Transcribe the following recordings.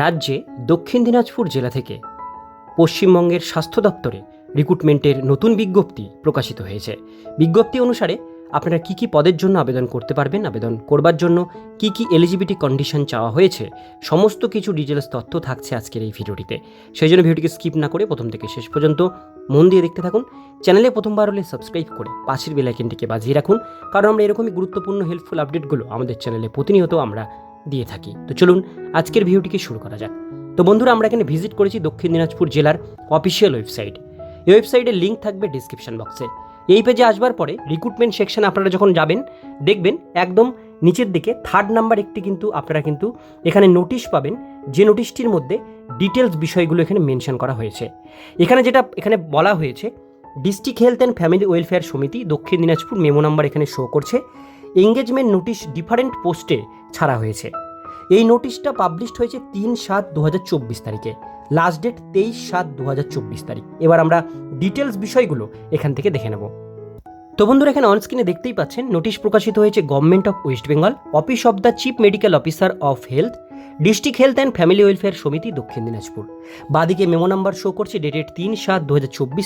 রাজ্যে দক্ষিণ দিনাজপুর জেলা থেকে পশ্চিমবঙ্গের স্বাস্থ্য দপ্তরে রিক্রুটমেন্টের নতুন বিজ্ঞপ্তি প্রকাশিত হয়েছে। বিজ্ঞপ্তি অনুসারে আপনারা কি কি পদের জন্য আবেদন করতে পারবেন, আবেদন করবার জন্য কি কি এলিজিবিলিটি কন্ডিশন চাওয়া হয়েছে, সমস্ত কিছু ডিটেলস তথ্য থাকছে আজকের এই ভিডিওটিতে। সেই জন্য ভিডিওটিকে স্কিপ না করে প্রথম থেকে শেষ পর্যন্ত মন দিয়ে দেখতে থাকুন। চ্যানেলে প্রথমবার হলে সাবস্ক্রাইব করে পাশের বেলাইকেনটিকে বাজিয়ে রাখুন। কারণ আমরা এরকমই গুরুত্বপূর্ণ হেল্পফুল আপডেটগুলো আমাদের চ্যানেলে প্রতিনিয়ত আমরা দিয়ে থাকি। তো চলুন আজকের ভিডিওটিকে শুরু করা যাক। তো বন্ধুরা, আমরা এখানে ভিজিট করেছি দক্ষিণ দিনাজপুর জেলার অফিসিয়াল ওয়েবসাইট। এই ওয়েবসাইটের লিঙ্ক থাকবে ডিসক্রিপশন বক্সে। এই পেজে আসবার পরে রিক্রুটমেন্ট সেকশন আপনারা যখন যাবেন, দেখবেন একদম নিচের দিকে থার্ড নাম্বার একটি কিন্তু আপনারা কিন্তু এখানে নোটিশ পাবেন। যে নোটিশটির মধ্যে ডিটেলস বিষয়গুলো এখানে মেনশন করা হয়েছে। এখানে যেটা এখানে বলা হয়েছে district health and family welfare সমিতি দক্ষিণ দিনাজপুর মেমো নাম্বার এখানে শো করছে। এঙ্গেজমেন্ট নোটিশ ডিফারেন্ট পোস্টে ছাড়া হয়েছে। এই নোটিশটা পাবলিশড হয়েছে তিন সাত দু তারিখে। লাস্ট ডেট তেইশ সাত দু তারিখ। এবার আমরা ডিটেলস বিষয়গুলো এখান থেকে দেখে নেব। তো বন্ধুরা, এখানে অনস্ক্রিনে দেখতেই পাচ্ছেন নোটিশ প্রকাশিত হয়েছে government of West Bengal office of the chief medical officer of health district health and family welfare সমিতি দক্ষিণ দিনাজপুর। বাদিকে মেমো নাম্বার শো করছে ডেটেড তিন সাত দু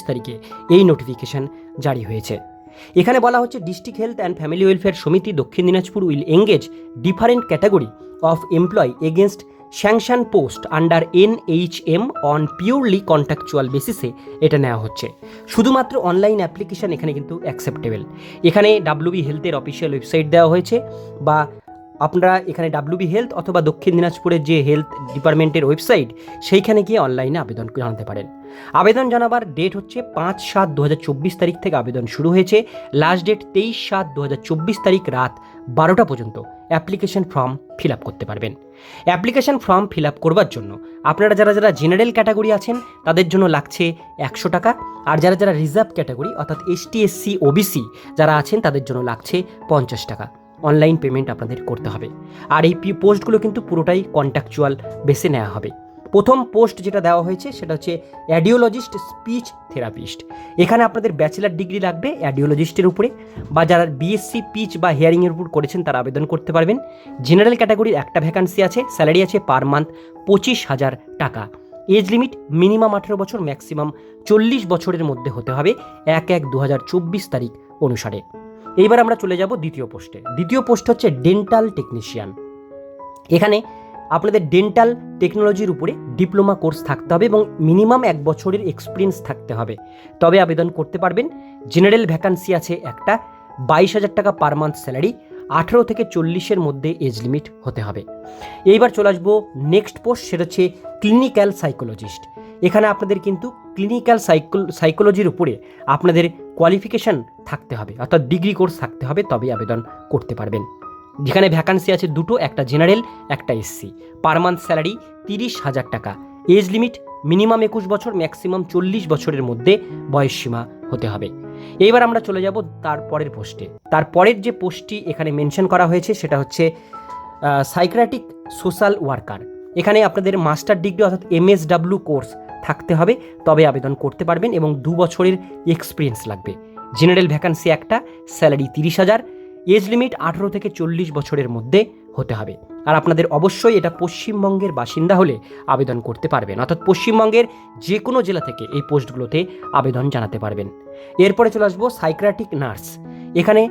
তারিখে। এই নোটিফিকেশন জারি হয়েছে। এখানে বলা হচ্ছে district health and family welfare সমিতি, Dakshin Dinajpur will engage different category of employ against sanction post under N H M on purely contractual বেসিসে এটা নেওয়া হচ্ছে। শুধুমাত্র অনলাইন অ্যাপ্লিকেশান এখানে কিন্তু অ্যাকসেপ্টেবল। এখানে ডাব্লিউবি হেলথের অফিসিয়াল ওয়েবসাইট দেওয়া হয়েছে বা আপনারা এখানে ডাব্লিউবি হেলথ অথবা দক্ষিণ দিনাজপুরের যে হেলথ ডিপার্টমেন্টের ওয়েবসাইট সেইখানে গিয়ে অনলাইনে আবেদন জানাতে পারেন। আবেদন জানাবার ডেট হচ্ছে পাঁচ সাত দু তারিখ থেকে আবেদন শুরু হয়েছে। লাস্ট ডেট তেইশ সাত দু তারিখ রাত বারোটা পর্যন্ত অ্যাপ্লিকেশন ফর্ম ফিল আপ করতে পারবেন। অ্যাপ্লিকেশন ফর্ম ফিল আপ করবার জন্য আপনারা যারা যারা জেনারেল ক্যাটাগরি আছেন, তাদের জন্য লাগছে একশো টাকা। আর যারা যারা রিজার্ভ ক্যাটাগরি অর্থাৎ এসটি এসসি ওবিসি যারা আছেন, তাদের জন্য লাগছে পঞ্চাশ টাকা। অনলাইন পেমেন্ট আপনাদের করতে হবে। আর এই পোস্টগুলো কিন্তু পুরোটাই কন্ট্যাকচুয়াল বেসে নেওয়া হবে। প্রথম পোস্ট যেটা দেওয়া হয়েছে সেটা হচ্ছে অ্যাডিওলজিস্ট স্পিচ থেরাপিস্ট এখানে আপনাদের ব্যাচেলার ডিগ্রি লাগবে অ্যাডিওলজিস্টের উপরে বা যারা বিএসসি পিচ বা হিয়ারিংয়ের উপর করেছেন তারা আবেদন করতে পারবেন। জেনারেল ক্যাটাগরির একটা ভ্যাকান্সি আছে স্যালারি আছে পার মান্থ পঁচিশ হাজার টাকা। এজ লিমিট মিনিমাম আঠেরো বছর ম্যাক্সিমাম চল্লিশ বছরের মধ্যে হতে হবে, এক এক দু তারিখ অনুসারে। এইবার আমরা চলে যাব দ্বিতীয় পোস্টে। দ্বিতীয় পোস্ট হচ্ছে ডেন্টাল টেকনিশিয়ান এখানে আপনাদের ডেন্টাল টেকনোলজির উপরে ডিপ্লোমা কোর্স থাকতে হবে এবং মিনিমাম এক বছরের এক্সপিরিয়েন্স থাকতে হবে। তবে আবেদন করতে পারবেন। জেনারেল ভ্যাকান্সি আছে একটা, বাইশ হাজার টাকা পার মান্থ স্যালারি আঠেরো থেকে চল্লিশের মধ্যে এজ লিমিট হতে হবে। এইবার চলে আসব নেক্সট পোস্ট সেটা হচ্ছে ক্লিনিক্যাল সাইকোলজিস্ট এখানে আপনাদের কিন্তু ক্লিনিক্যাল সাইকো সাইকোলজির উপরে আপনাদের কোয়ালিফিকেশান থাকতে হবে, অর্থাৎ ডিগ্রি কোর্স থাকতে হবে, তবেই আবেদন করতে পারবেন। যেখানে ভ্যাকান্সি আছে দুটো, একটা জেনারেল একটা এসসি পার মান্থ স্যালারি তিরিশ হাজার টাকা। এজ লিমিট মিনিমাম একুশ বছর ম্যাক্সিমাম চল্লিশ বছরের মধ্যে বয়সসীমা হতে হবে। এইবার আমরা চলে যাব তার পরের পোস্টে তার পরের যে পোস্টটি এখানে মেনশন করা হয়েছে, সেটা হচ্ছে সাইক্রাটিক সোশ্যাল ওয়ার্কার এখানে আপনাদের মাস্টার ডিগ্রি অর্থাৎ এমএসডাব্লিউ কোর্স থাকতে হবে, তবে আবেদন করতে পারবেন এবং দু বছরের এক্সপিরিয়েন্স লাগবে। জেনারেল ভ্যাকান্সি একটা স্যালারি তিরিশ হাজার এজ লিমিট আঠেরো থেকে চল্লিশ বছরের মধ্যে হতে হবে। আর আপনাদের অবশ্যই এটা পশ্চিমবঙ্গের বাসিন্দা হলে আবেদন করতে পারবেন, অর্থাৎ পশ্চিমবঙ্গের যে কোনো জেলা থেকে এই পোস্টগুলোতে আবেদন জানাতে পারবেন। এরপরে চলে আসব সাইক্রাটিক নার্স এখানে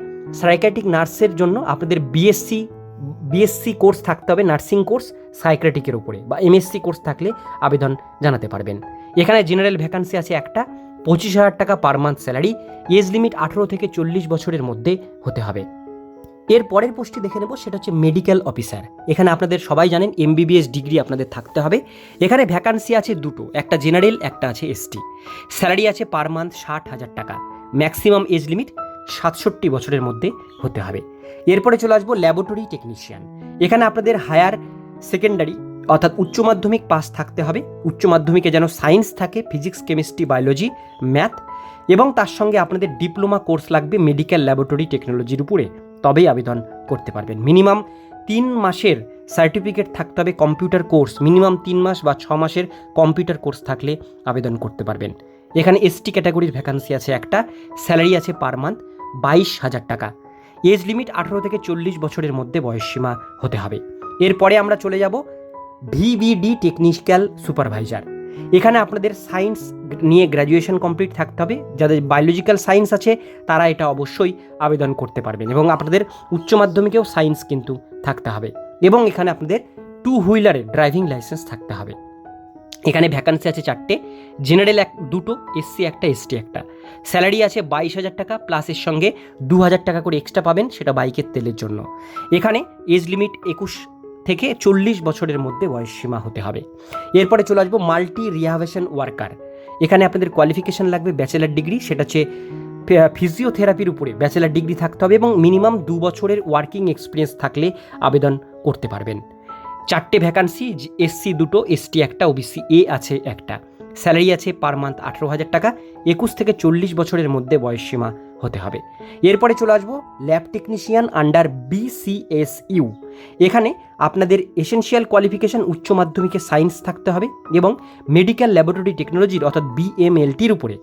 সাইক্রাটিক নার্সের জন্য আপনাদের বিএসসি বিএসসি কোর্স থাকতে হবে নার্সিং কোর্স সাইক্রেটিকের উপরে বা এমএসসি কোর্স থাকলে আবেদন জানাতে পারবেন। এখানে জেনারেল ভ্যাকান্সি আছে একটা, পঁচিশ হাজার টাকা per month salary age limit আঠেরো থেকে চল্লিশ বছরের মধ্যে হতে হবে। এর পরের পোস্টটি দেখে নেব, সেটা হচ্ছে মেডিকেল অফিসার এখানে আপনাদের সবাই জানেন এমবিবিএস ডিগ্রি আপনাদের থাকতে হবে। এখানে ভ্যাকান্সি আছে দুটো, একটা জেনারেল একটা আছে এসটি স্যালারি আছে পার মান্থ ষাট হাজার টাকা। ম্যাক্সিমাম এজ লিমিট সাতষট্টি বছরের মধ্যে হতে হবে। এরপরে চলে আসব ল্যাবরেটরি টেকনিশিয়ান এখানে আপনাদের হায়ার সেকেন্ডারি, অর্থাৎ উচ্চ মাধ্যমিক পাস থাকতে হবে। উচ্চ মাধ্যমিকে যেন সায়েন্স থাকে, ফিজিক্স, কেমিস্ট্রি, বায়োলজি, ম্যাথ এবং তার সঙ্গে আপনাদের ডিপ্লোমা কোর্স লাগবে মেডিকেল ল্যাবরেটরি টেকনোলজির উপরে। তবেই আবেদন করতে পারবেন। মিনিমাম তিন মাসের সার্টিফিকেট থাকতে হবে কম্পিউটার কোর্স। মিনিমাম তিন মাস বা ছ মাসের কম্পিউটার কোর্স থাকলে আবেদন করতে পারবেন। এখানে এসটি ক্যাটাগরির ভ্যাকান্সি আছে একটা স্যালারি আছে পার মান্থ বাইশ হাজার টাকা। এজ লিমিট আঠেরো থেকে চল্লিশ বছরের মধ্যে বয়সসীমা হতে হবে। এরপরে আমরা চলে যাব ভিবিডি টেকনিক্যাল সুপারভাইজার এখানে আপনাদের সায়েন্স নিয়ে গ্র্যাজুয়েশন কমপ্লিট থাকতে হবে। যাদের বায়োলজিক্যাল সায়েন্স আছে, তারা এটা অবশ্যই আবেদন করতে পারবেন এবং আপনাদের উচ্চ মাধ্যমিকেও সায়েন্স কিন্তু থাকতে হবে এবং এখানে আপনাদের টু হুইলারের ড্রাইভিং লাইসেন্স থাকতে হবে। এখানে ভ্যাকান্সি আছে চারটে জেনারেল এক, দুটো এসসি একটা এসটি একটা। স্যালারি আছে বাইশ হাজার টাকা প্লাসের সঙ্গে দু হাজার টাকা করে এক্সট্রা পাবেন, সেটা বাইকের তেলের জন্য। এখানে এজ লিমিট একুশ থেকে চল্লিশ বছরের মধ্যে বয়স সীমা হতে হবে। এরপরে চলে আসব মাল্টি রিহাভেশন ওয়ার্কার। এখানে আপনাদের কোয়ালিফিকেশন লাগবে ব্যাচেলার ডিগ্রি সেটা হচ্ছে ফিজিওথেরাপির উপরে ব্যাচেলার ডিগ্রি থাকতে হবে এবং মিনিমাম দু বছরের ওয়ার্কিং এক্সপিরিয়েন্স থাকলে আবেদন করতে পারবেন। চারটে ভ্যাকান্সি এসসি দুটো এসটি একটা ওবিসি এ আছে একটা। স্যালারি আছে পার মান্থ আঠেরো হাজার টাকা। একুশ থেকে চল্লিশ বছরের মধ্যে বয়সসীমা হতে হবে। এরপরে চলে আসব ল্যাব টেকনিশিয়ান আন্ডার বিসিএসইউ এখানে আপনাদের এসেনশিয়াল কোয়ালিফিকেশন উচ্চ মাধ্যমিকে সায়েন্স থাকতে হবে এবং মেডিকেল ল্যাবরেটরি টেকনোলজির অর্থাৎ বিএমএলটির উপরে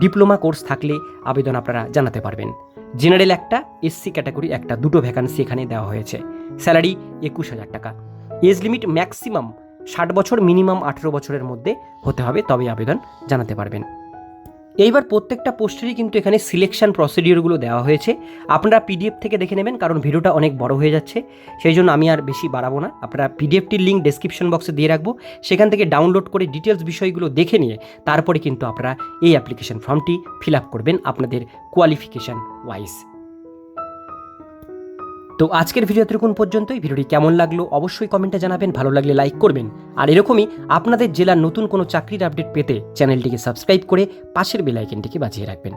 ডিপ্লোমা কোর্স থাকলে আবেদন আপনারা জানাতে পারবেন। জেনারেল একটা এসসি ক্যাটাগরি একটা, দুটো ভ্যাকান্সি এখানে দেওয়া হয়েছে। স্যালারি একুশ হাজার টাকা। এজ লিমিট ম্যাক্সিমাম ষাট বছর, মিনিমাম আঠেরো বছরের মধ্যে হতে হবে, তবে আবেদন জানাতে পারবেন। এইবার প্রত্যেকটা পোস্টেরই কিন্তু এখানে সিলেকশন প্রসিডিওরগুলো দেওয়া হয়েছে। আপনারা পিডিএফ থেকে দেখে নেবেন, কারণ ভিডিওটা অনেক বড় হয়ে যাচ্ছে। সেই জন্য আমি আর বেশি বাড়াবো না। আপনারা পিডিএফটির লিঙ্ক ডেসক্রিপশন বক্সে দিয়ে রাখব। সেখান থেকে ডাউনলোড করে ডিটেলস বিষয়গুলো দেখে নিয়ে তারপরে কিন্তু আপনারা এই অ্যাপ্লিকেশন ফর্মটি ফিল আপ করবেন আপনাদের কোয়ালিফিকেশান ওয়াইজ তো আজকের ভিডিও এতক্ষণ পর্যন্তই। ভিডিওটি কেমন লাগল অবশ্যই কমেন্টে জানাবেন, ভালো লাগলে লাইক করবেন। আর এরকমই আপনাদের জেলার নতুন কোনো চাকরির আপডেট পেতে চ্যানেলটিকে সাবস্ক্রাইব করে পাশের বেলাইকেনটিকে বাজিয়ে রাখবেন।